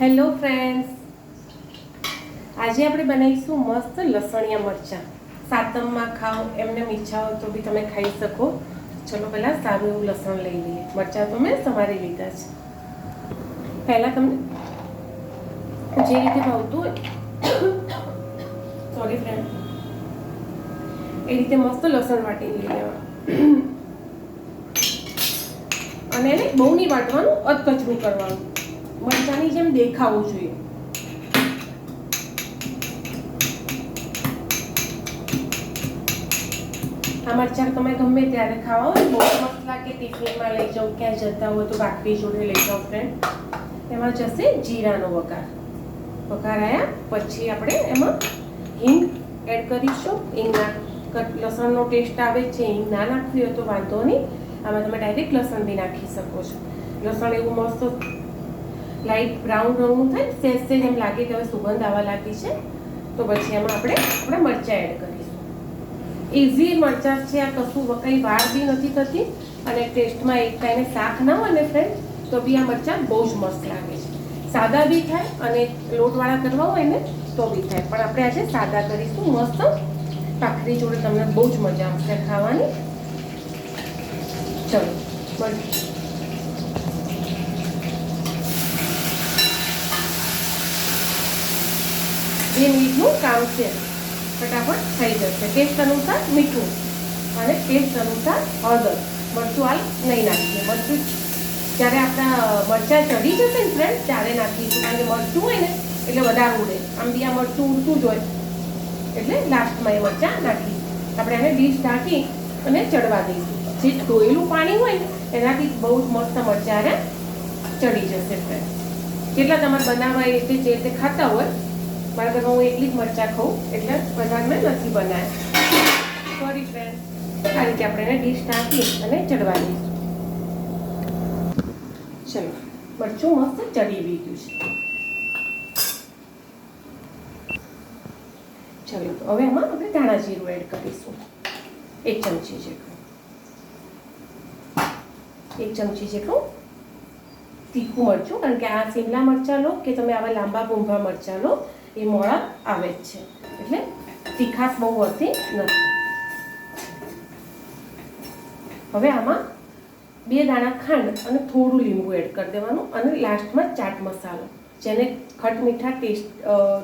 Hello friends આજે આપણે બનાવીશું મસ્ત લસણિયા મરચાં. સાતમમાં ખાઓ, એમને હોય તો બી તમે ખાઈ શકો. ચલો, પહેલાં સારું એવું લસણ લઈ લઈએ. મરચાં તો મેં સમારી લીધા છે. પહેલાં તમને જે રીતે ભાવતું હોય. સોરી ફ્રેન્ડ એ રીતે મસ્ત લસણ વાટી લઈ લેવા અને એને બહુ નહીં વાટવાનું, અધકચરું કરવાનું. મરચાંની જેમ દેખાવું જોઈએ. આ મરચાં તમે ગમે ત્યારે ખાવા હોય, બહુ મસ્ત લાગે ટિફિનમાં લઈ જાઓ ક્યાંય જતા હોય તો ભાખરી જોડે લઈ જાઓ ફ્રેન્ડ એમાં જશે જીરાનો વઘાર. વઘાર આવ્યા પછી આપણે એમાં હિંગ એડ કરીશું. હિંગના લસણનો ટેસ્ટ આવે છે, હિંગ ના નાખવી હોય તો વાંધો નહીં. આમાં તમે ડાયરેક્ટ લસણ બી નાખી શકો છો. લસણ એવું મસ્ત લાઈટ બ્રાઉન રંગનું થાય સેજ સેજ એમ લાગે કે હવે સુગંધ આવવા લાગી છે, તો પછી એમાં આપણે આપણે મરચાં એડ કરીશું. ઇઝી મરચાં છે, આ કશું કંઈ વાર બી નથી થતી અને ટેસ્ટમાં એક કાંઈને શાક ના હોય ને ફ્રેન્ડ તો બી આ મરચાં બહુ જ મસ્ત લાગે છે. સાદા બી થાય અને લોટવાળા કરવા હોય ને, તો બી થાય. પણ આપણે આજે સાદા કરીશું, મસ્ત. ભાખરી જોડે તમને બહુ જ મજા આવશે ખાવાની. ચલો મળીએ બે મિનિટનું કામ છે, ફટાફટ થઈ જશે. ટેસ્ટ અનુસાર મીઠું અને ટેસ્ટ અનુસાર હળદર. મરચું હાલ નહીં નાખીએ. મરચું જ્યારે આપણા મરચાં ચડી જશે ને ફ્રેન્ડ ત્યારે નાખીશું. કારણ કે મરચું હોય ને, એટલે વધારે ઉડે. આમ બી આ મરચું ઉડતું જ હોય. એટલે લાસ્ટમાં એ મરચાં નાખી આપણે એને ડીશ ઢાંકી અને ચડવા દઈશું. જે ધોયેલું પાણી હોય એનાથી બહુ જ મસ્ત મરચાં ચડી જશે ફ્રેન્ડ કેટલા તમારે બનાવવા એ રીતે જે રીતે ખાતા હોય મારા ઘરમાં હું એકલી જ મરચાં ખાઉં, એટલે વધારે નથી બનાવ્યા સોરી ફ્રેન્ડ આ રીતે આપણે એને ડીશ નાખી અને ચડવા દઈશું ચલો, મરચું મસ્ત ચડી ગયું છે. ચલો, તો હવે એમાં આપણે ધાણા જીરું એડ કરીશું. એક ચમચી જેટલું. એક ચમચી જેટલું તીખું મરચું, કારણ કે આ શિમલા મરચાં લો કે તમે આવા લાંબા ભૂંભા મરચાં લો એ મોળા આવે જ છે. એટલે તીખાશ બહુ હોતી નથી. હવે આમાં બે દાણા ખાંડ અને થોડું લીંબુ એડ કરી દેવાનું અને લાસ્ટમાં ચાટ મસાલો, જેને ખટ મીઠા ટેસ્ટ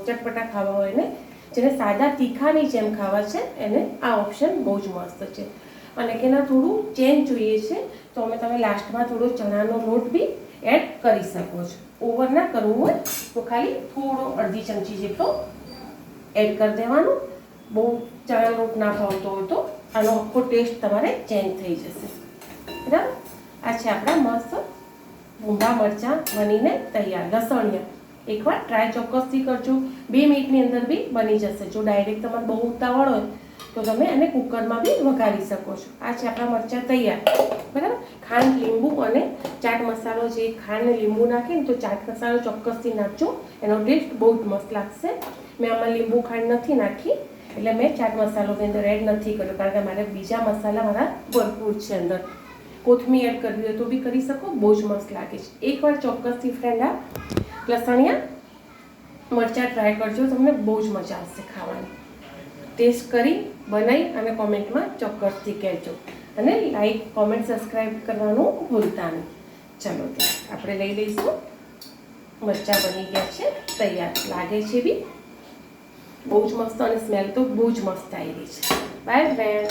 ચટપટા ખાવા હોય ને, જેને સાદા તીખાની જેમ ખાવા છે, એને આ ઓપ્શન બહુ જ મસ્ત છે. અને કે થોડું ચેન્જ જોઈએ છે, તો અમે તમે લાસ્ટમાં થોડો ચણાનો લોટ બી એડ કરી શકો છો. ઓવર ના કરવું હોય તો ખાલી થોડો અડધી ચમચી જેટલો એડ કરી દેવાનો. બહુ ચણા લોટ ના ભાવતો હોય તો આનો આખો ટેસ્ટ તમારે ચેન્જ થઈ જશે. બરાબર? આ છે આપણા મસ્ત ભૂંડા મરચાં બનીને તૈયાર. લસણિયા. એકવાર ટ્રાય ચોક્કસથી કરજો. બે મિનિટની અંદર બી બની જશે. જો ડાયરેક્ટ તમારે બહુ ઉતાવળ હોય તો તમે એને કુકરમાં બી વઘારી શકો છો. આ છે આપણા મરચાં તૈયાર. બરાબર? ખાંડ, લીંબુ અને ચાટ મસાલો જે ખાંડ લીંબુ નાખીને તો ચાટ મસાલો ચોક્કસથી નાખજો. એનો ટેસ્ટ બહુ જ મસ્ત લાગશે. મેં આમાં લીંબુ ખાંડ નથી નાખી. એટલે મેં ચાટ મસાલોની અંદર એડ નથી કર્યો, કારણ કે મારે બીજા મસાલા મારા ભરપૂર છે અંદર. કોથમીર એડ કરવી હોય તો બી કરી શકો, બહુ જ મસ્ત લાગે છે. એકવાર ચોક્કસથી ફ્રેન્ડ આ લસણિયા મરચાં ટ્રાય કરજો, તમને બહુ જ મજા આવશે ખાવાની. ટેસ્ટ કરી બનાવી અને કોમેન્ટમાં ચોક્કસથી કહેજો. અને લાઈક કોમેન્ટ સબસ્ક્રાઈબ કરવાનું ભૂલતા નહીં. ચલો આપણે લઈ લઈશું. મરચાં બની ગયા છે, તૈયાર લાગે છે બી. બહુ જ મસ્ત અને સ્મેલ તો બહુ જ મસ્ત આવી રહી છે. By friend